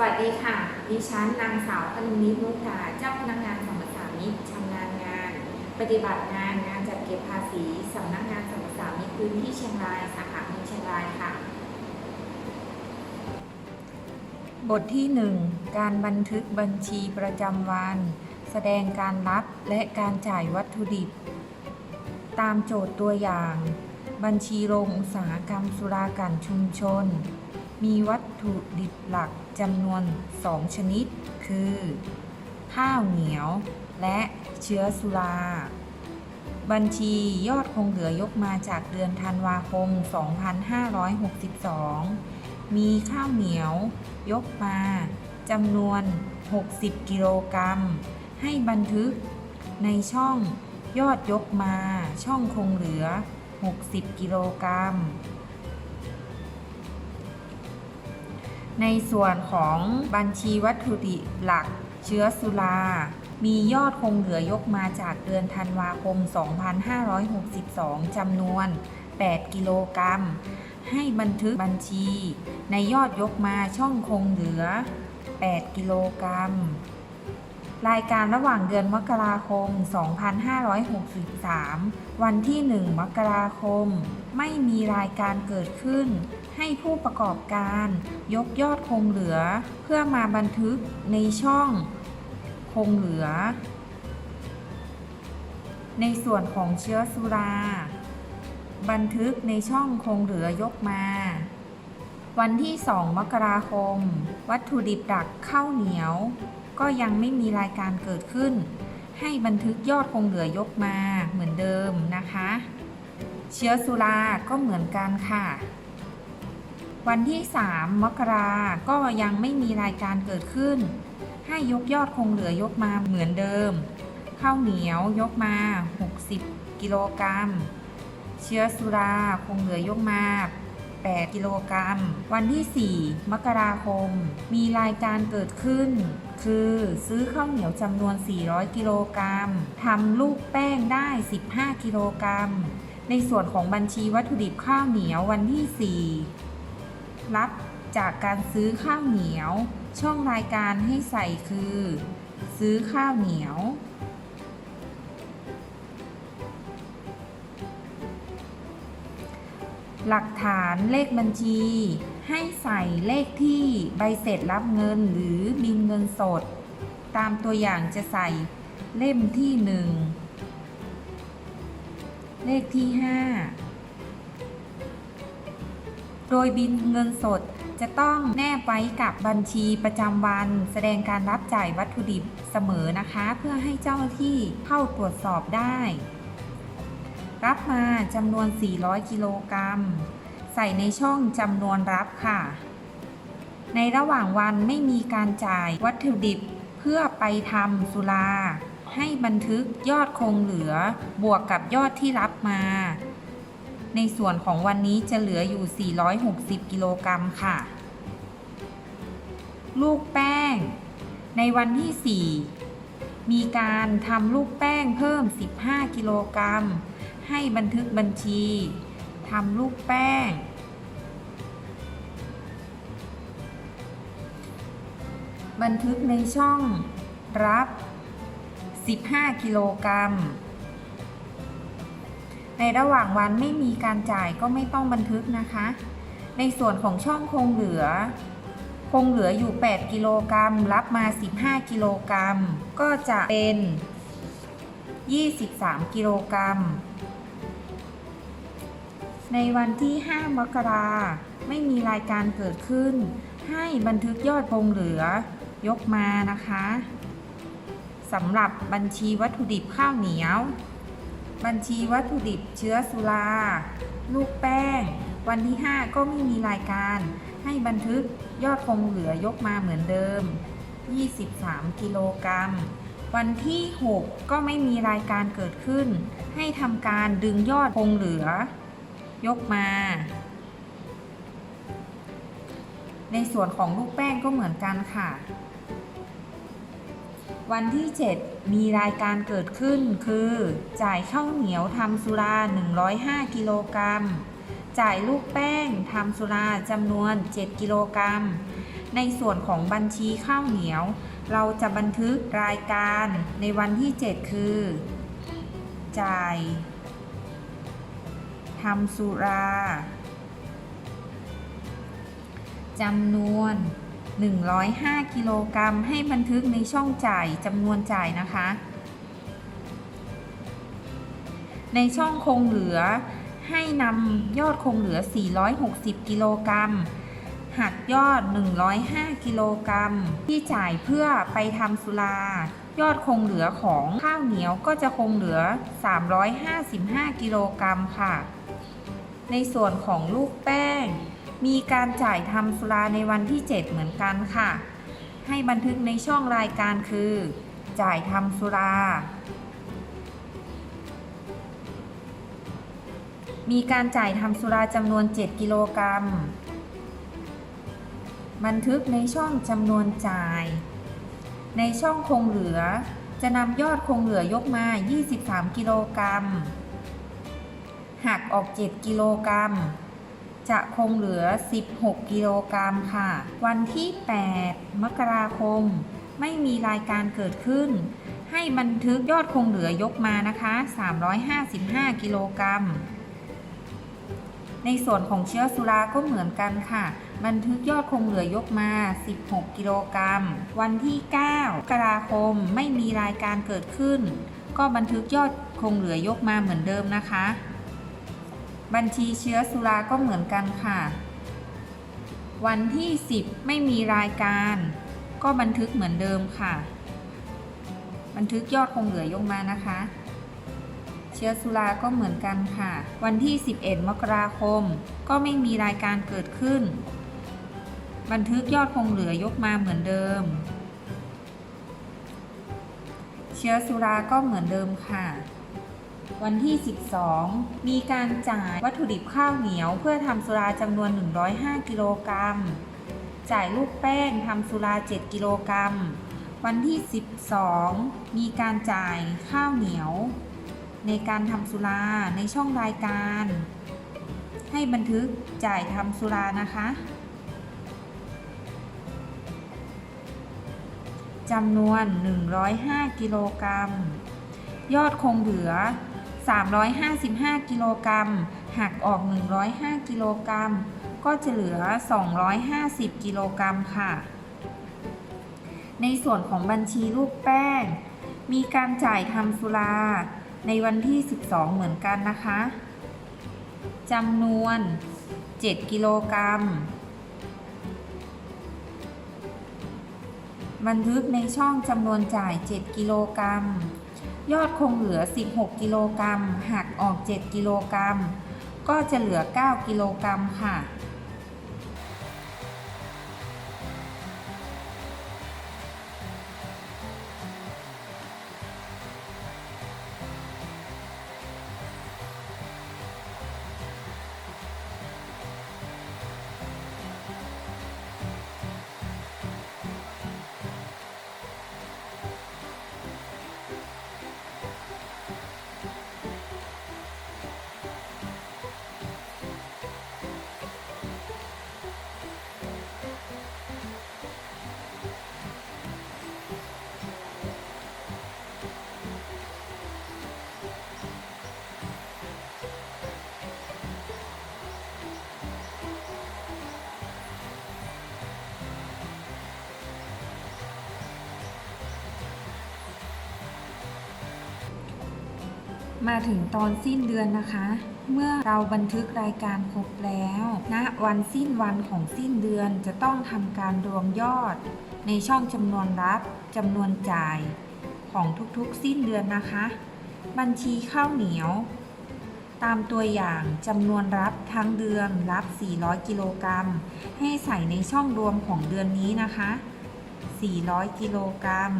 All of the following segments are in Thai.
วัสดีค่ะ ดิฉันนางสาวพนุนิตมุกาเจ้าพนักงานสรรพสามิตชำนาญงาน ปฏิบัติงานงานจัดเก็บภาษีสำนักงานสรรพสามิตพื้นที่เชียงรายสาขาเมืองเชียงรายค่ะ บทที่ 1 การบันทึกบัญชีประจำวัน แสดงการรับและการจ่ายวัตถุดิบ ตามโจทย์ตัวอย่าง บัญชีโรงอุตสาหกรรมสุรากันชุมชน มีวัตถุดิบหลักจำนวน 2 ชนิด คือ ข้าวเหนียว และเชื้อสุรา บัญชียอดคงเหลือยกมาจากเดือนธันวาคม 2562 มีข้าวเหนียวยกมาจำนวน 60 กิโลกรัม ให้บันทึกในช่องยอดยกมาช่องคงเหลือ 60 กิโลกรัม ในส่วนของบัญชีวัตถุดิบหลักเชื้อสุรา มียอดคงเหลือยกมาจากเดือนธันวาคม 2562 จำนวน 8 กิโลกรัม ให้บันทึกบัญชี ในยอดยกมาช่องคงเหลือ 8 กิโลกรัม รายการระหว่างเดือนมกราคม 2563 วันที่ 1 มกราคม ไม่มีรายการเกิดขึ้น ให้ผู้ประกอบการยกยอดคงเหลือ เพื่อมาบันทึกในช่องคงเหลือ ในส่วนของเชื้อสุรา บันทึกในช่องคงเหลือยกมา วันที่ 2 มกราคม วัตถุดิบดักข้าวเหนียว ก็ยังไม่มีรายการเกิดขึ้น ให้บันทึกยอดคงเหลือยกมาเหมือนเดิมนะคะ เชื้อสุราก็เหมือนกันค่ะ วันที่ 3 มกราก็ยังไม่มีรายการเกิดขึ้น ให้ยกยอดคงเหลือยกมาเหมือนเดิม ข้าวเหนียวยกมา 60 กิโลกรัม เชื้อสุราคงเหลือยกมา 8 กิโลกรัม วันที่ 4 มกราคม มีรายการเกิดขึ้น คือซื้อข้าวเหนียวจำนวน 400 กิโลกรัมทำลูกแป้งได้ 15 กิโลกรัม ในส่วนของบัญชีวัตถุดิบข้าวเหนียววันที่ 4 รับจากการซื้อข้าวเหนียว ช่องรายการให้ใส่คือ ซื้อข้าวเหนียว หลักฐานเลขบัญชี ให้ใส่เลขที่ใบเสร็จรับเงินหรือบินเงินสด ตามตัวอย่างจะใส่เล่มที่ 1 เลขที่ 5 โดยบินเงินสดจะต้องแนบไว้กับบัญชีประจำวัน แสดงการรับจ่ายวัตถุดิบเสมอนะคะ เพื่อให้เจ้าหน้าที่เข้าตรวจสอบได้ รับมาจำนวน 400 กิโลกรัม ใส่ในช่องจำนวนรับค่ะ ในระหว่างวันไม่มีการจ่ายวัตถุดิบเพื่อไปทำสุราให้บันทึกยอดคงเหลือบวกกับยอดที่รับมา ในส่วนของวันนี้จะเหลืออยู่ 460 กิโลกรัมค่ะ ลูกแป้ง ในวันที่ 4 มีการทำลูกแป้งเพิ่ม 15 กิโลกรัม ให้บันทึกบัญชีทำลูกแป้ง บันทึกในช่องรับ 15 กิโลกรัม ในระหว่างวันไม่มีการจ่ายก็ไม่ต้องบันทึกนะคะ ในส่วนของช่องคงเหลือ คงเหลืออยู่ 8 กิโลกรัม รับมา 15 กิโลกรัม ก็จะเป็น 23 กิโลกรัม ในวันที่ 5 มกราไม่มีรายการเกิดขึ้น ให้บันทึกยอดคงเหลือยกมานะคะสำหรับบัญชีวัตถุดิบข้าวเหนียว บัญชีวัตถุดิบเชื้อสุรา ลูกแป้ง วันที่ 5 ก็ไม่มีรายการ ให้บันทึกยอดคงเหลือยกมาเหมือนเดิม 23 กิโลกรัม วันที่ 6 ก็ไม่มีรายการเกิดขึ้น ให้ทำการดึงยอดคงเหลือ ยกมา ในส่วนของลูกแป้งก็เหมือนกันค่ะ วันที่ 7 มีรายการเกิดขึ้นคือ จ่ายข้าวเหนียวทำสุรา 105 กิโลกรัม จ่ายลูกแป้งทำสุราจำนวน 7 กิโลกรัม ในส่วนของบัญชีข้าวเหนียว เราจะบันทึกรายการในวันที่ 7 คือ จ่ายทำสุราจำนวน 105 กิโลกรัม ให้บันทึกในช่องจ่ายจำนวนจ่ายนะคะ ในช่องคงเหลือให้นำยอดคงเหลือ 460 กิโลกรัมหักยอด 105 กิโลกรัม ที่จ่ายเพื่อไปทำสุรา ยอดคงเหลือของข้าวเหนียวก็จะคงเหลือ 355 กิโลกรัมค่ะ ในส่วนของลูกแป้ง มีการจ่ายทำสุราในวันที่ 7 เหมือนกันค่ะ ให้บันทึกในช่องรายการคือ จ่ายทำสุรา มีการจ่ายทำสุราจำนวน 7 กิโลกรัม บันทึกในช่องจำนวนจ่าย ในช่องคงเหลือ จะนำยอดคงเหลือยกมา 23 กิโลกรัมหักออก 7 กิโลกรัม จะคงเหลือ 16 กิโลกรัมค่ะ วันที่ 8 มกราคม ไม่มีรายการเกิดขึ้น ให้บันทึกยอดคงเหลือยกมานะคะ 355 กิโลกรัม ในส่วนของเชื้อสุราก็เหมือนกันค่ะ บันทึกยอดคงเหลือยกมา 16 กิโลกรัม วันที่ 9 มกราคมไม่มีรายการเกิดขึ้น ก็บันทึกยอดคงเหลือยกมาเหมือนเดิมนะคะ บัญชีเชื้อสุราก็เหมือนกันค่ะ วันที่ 10 ไม่มีรายการ ก็บันทึกเหมือนเดิมค่ะ บันทึกยอดคงเหลือยกมานะคะ เชื้อสุราก็เหมือนกันค่ะ วันที่ 11 มกราคม ก็ไม่มีรายการเกิดขึ้น บันทึกยอดคงเหลือยกมาเหมือนเดิม เชื้อสุราก็เหมือนเดิมค่ะ วันที่ 12 มีการจ่ายวัตถุดิบข้าวเหนียว เพื่อทำสุราจำนวน 105 กิโลกรัม จ่ายลูกแป้งทำสุรา 7 กิโลกรัม วันที่ 12 มีการจ่ายข้าวเหนียว ในการทำสุราในช่องรายการ ให้บันทึกจ่ายทำสุรานะคะจำนวน 105 กิโลกรัม ยอดคงเหลือ 355 กิโลกรัมหักออก 105 กิโลกรัมก็จะเหลือ 250 กิโลกรัมค่ะ ในส่วนของบัญชีลูกแป้ง มีการจ่ายทำสุรา ในวันที่ 12 เหมือนกันนะคะจำนวน 7 กิโลกรัม บันทึกในช่องจำนวนจ่าย 7 กิโลกรัม ยอดคงเหลือ 16 กิโลกรัมหักออก 7 กิโลกรัมก็จะเหลือ 9 กิโลกรัมค่ะ มาถึงตอนสิ้นเดือนนะคะ เมื่อเราบันทึกรายการครบแล้วณนะวันสิ้นวันของสิ้นเดือนจะต้องทำการรวมยอด ในช่องจำนวนรับจำนวนจ่ายของทุกๆสิ้นเดือนนะคะ บัญชีข้าวเหนียว ตามตัวอย่างจำนวนรับทั้งเดือนรับ 400 กิโลกรัม ให้ใส่ในช่องรวมของเดือนนี้นะคะ 400 กิโลกรัม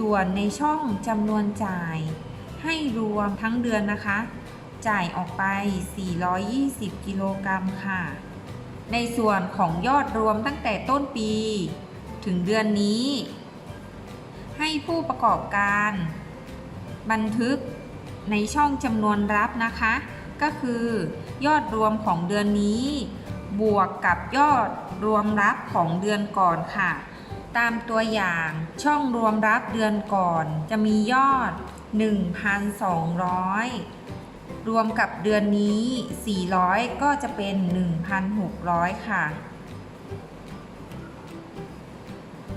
ส่วนในช่องจำนวนจ่าย ให้รวมทั้งเดือนนะคะ จ่ายออกไป 420 กิโลกรัมค่ะ ในส่วนของยอดรวมตั้งแต่ต้นปี ถึงเดือนนี้ ให้ผู้ประกอบการ บันทึกในช่องจำนวนรับนะคะ ก็คือยอดรวมของเดือนนี้ บวกกับยอดรวมรับของเดือนก่อนค่ะ ตามตัวอย่างช่องรวมรับเดือนก่อนจะมียอด 1,200 รวมกับเดือนนี้ 400 ก็จะเป็น 1,600 ค่ะ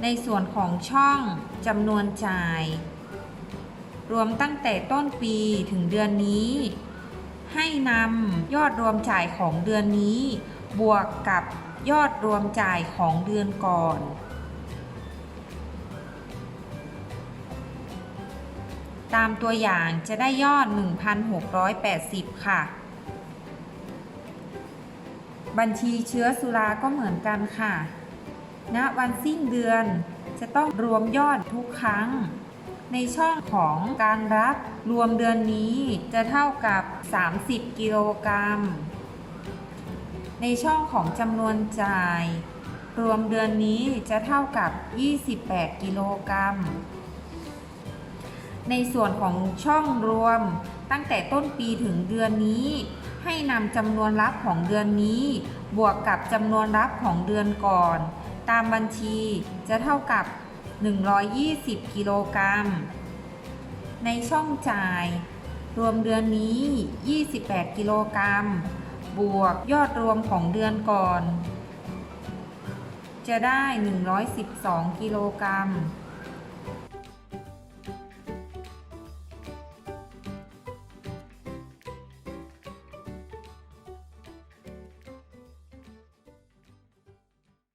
ในส่วนของช่องจำนวนจ่าย รวมตั้งแต่ต้นปีถึงเดือนนี้ ให้นำยอดรวมจ่ายของเดือนนี้ บวกกับยอดรวมจ่ายของเดือนก่อน ตามตัวอย่างจะได้ยอด 1,680 ค่ะ บัญชีเชื้อสุราก็เหมือนกันค่ะณวันสิ้นเดือนจะต้องรวมยอดทุกครั้ง ในช่องของการรับรวมเดือนนี้จะเท่ากับ 30 กิโลกรัม ในช่องของจำนวนจ่าย รวมเดือนนี้จะเท่ากับ 28 กิโลกรัม ในส่วนของช่องรวม ตั้งแต่ต้นปีถึงเดือนนี้ ให้นำจำนวนรับของเดือนนี้ บวกกับจำนวนรับของเดือนก่อน ตามบัญชีจะเท่ากับ 120 กิโลกรัม ในช่องจ่าย รวมเดือนนี้ 28 กิโลกรัม บวกยอดรวมของเดือนก่อน จะได้ 112 กิโลกรัม